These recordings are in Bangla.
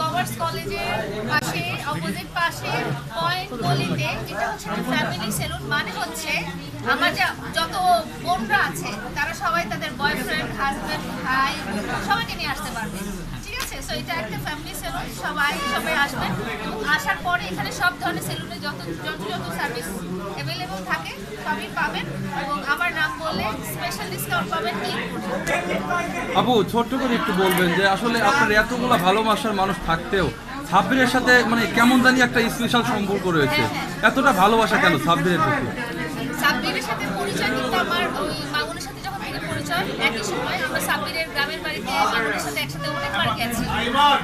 কমার্স কলেজের পাশে, অপোজিট পাশে পয়েন্ট গলিতে যেটা হচ্ছে ফ্যামিলি সেলুন মানে হচ্ছে আমার যা, যত বোনরা আছে, তারা সবাই তাদের বয়ফ্রেন্ড হাজব্যান্ড ভাই, সবাইকে নিয়ে আসতে পারবে। ঠিক আছে? সো এটা একটা ফ্যামিলি সেলুন সবাই সবাই আসবেন এবং আসার পরে এখানে সব ধরনের সেলুনে যত যত যত সার্ভিস অ্যাভেলেবল থাকে, সবই পাবেন। এবং আপু ছোট্ট করে একটু বলবেন যে আসলে আপনার এতগুলো ভালোবাসার মানুষ থাকতেও সাব্বিরের সাথে মানে কেমন জানি একটা স্পেশাল সম্পর্ক রয়েছে। এতটা ভালোবাসা কেন সাব্বিরের প্রতি? সাব্বিরের সাথে পরিচয় কিন্তু আমার ওই মামুনের সাথে যখন থেকে পরিচয় একই সময় আমরা সাব্বিরের গ্রামের বাড়িতে মামুনের সাথে একসাথে অনেকবার গেছি।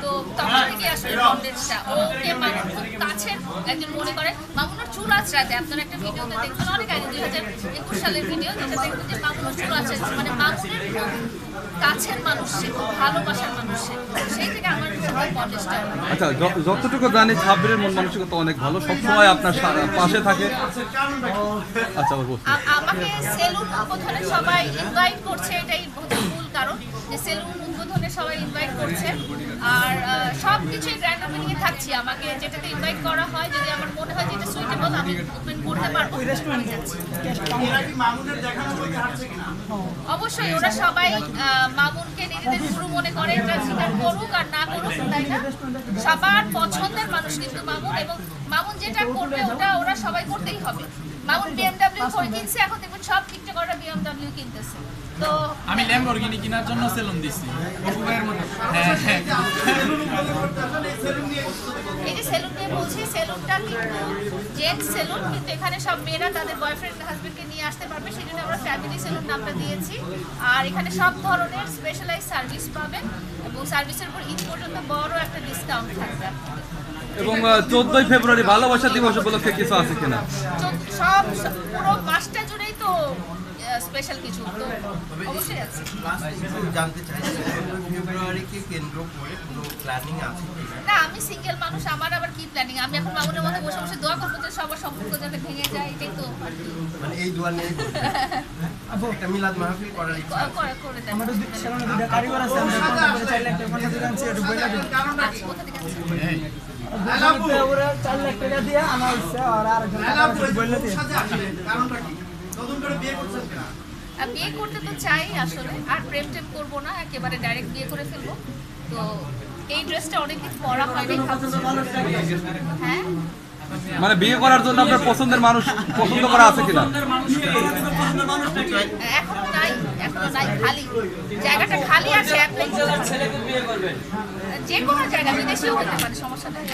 তো তখন আসলে বন্ডেজটা ওকে মামুন খুব কাছের একজন মনে করে। মামুনের চুল আঁচড়াতে আপনারা একটা ভিডিওতে দেখবেন অনেক আগে দুই হাজার একুশ সালের ভিডিও যেটা দেখবেন যে মামুনের চুল আঁচড়াচ্ছে মানে মামুনের খুব কাছের মানুষ সে খুব ভালোবাসার মানুষ সেই থেকে আমার আচ্ছা যতটুকু জানি সাব্বিরের মন মানসিকতা অনেক ভালো। সবসময় আপনার পাশে থাকে। আচ্ছা আমাকে সেলুন উদ্বোধনে সবাই ইনভাইট করছে এটাই কারণ যে সেলুন উদ্বোধনে সবাই ইনভাইট করছে। আর সব কিছুই গ্র্যান্ড ওপেনিং এ থাকছি। আমাকে যেটাতে ইনভাইট করা হয় যদি আমার মনে হয় যে এটা সুইটেবল আমি ওপেন করতে পারব। আমি যাচ্ছি। অবশ্যই ওরা সবাই আহ, মামুনকে নিজেদের গুরু মনে করে এটা স্বীকার করুক আর না করুক তাই না? সবার পছন্দের মানুষ কিন্তু মামুন এবং মামুন যেটা করবে ওটা ওরা সবাই করতেই হবে। মামুন বিএমডব্লিউ কিনছে এখন দেখুন সব টিকটকাররা বিএমডব্লিউ কিনতেছে। তো আমি ল্যাম্বরগিনি কেনার জন্য সেলুন দিছি। হ্যাঁ হ্যাঁ। এই যে সেলুন নিয়ে বলছি সেলুনটা কিন্তু জেন্টস সেলুন কিন্তু এখানে সব মেয়েরা তাদের বয়ফ্রেন্ড হাজবেন্ডকে নিয়ে আসতে পারবে সেই জন্য আমরা ফ্যামিলি সেলুন নামটা দিয়েছি। আর এখানে সব ধরনের স্পেশালাইজ সার্ভিস পাবেন এবং সার্ভিসের উপর ঈদ পর্যন্ত বড় একটা ডিসকাউন্ট থাকবে। এবং চোদ্দই ফেব্রুয়ারি ভালোবাসা দিবস উপলক্ষে কিছু আছে কিনা? সব সব- পুরো মাসটা জুড়েই তো স্পেশাল কিছু তো অবশ্যই আছে। জানতে চাই ফেব্রুয়ারিকে কেন্দ্র করে কোনো প্ল্যানিং আছে না আমি সিঙ্গেল মানুষ আমার আবার কি প্ল্যানিং আমি এখন মামুনের মতো বসে বসে দোয়া করব যে সবার সম্পর্ক যাতে ভেঙে যায় এটাই তো মানে এই দোয়া নিয়ে একটা মিলাদ মাহফিল করার ইচ্ছা আছে। করে করে দেন আমাদের দুই- সেখানে দুইটা কারিগর আছে আমরা কন্টাক্ট করে চার লাখ টাকা কন্টাক্ট করে আনছি একটু বইলা দিন। আচ্ছা, কোথা থেকে আনছেন? দুজনে ওরা চার লাখ টাকা দিয়ে আনা বিয়ে করতে তো চাই আসলে। আর প্রেম টেম করব না একেবারে ডাইরেক্ট বিয়ে করে ফেলব। তো এই ড্রেসটা অনেকদিন পরা হয়নি। হ্যাঁ? মানে বিয়ে করার জন্য আপনার পছন্দের মানুষ পছন্দ করা আছে কিনা? এখনও নাই এখনও নাই খালি। জায়গাটা খালি আছে যে কোনো জায়গা বিদেশেও হতে পারে সমস্যা নেই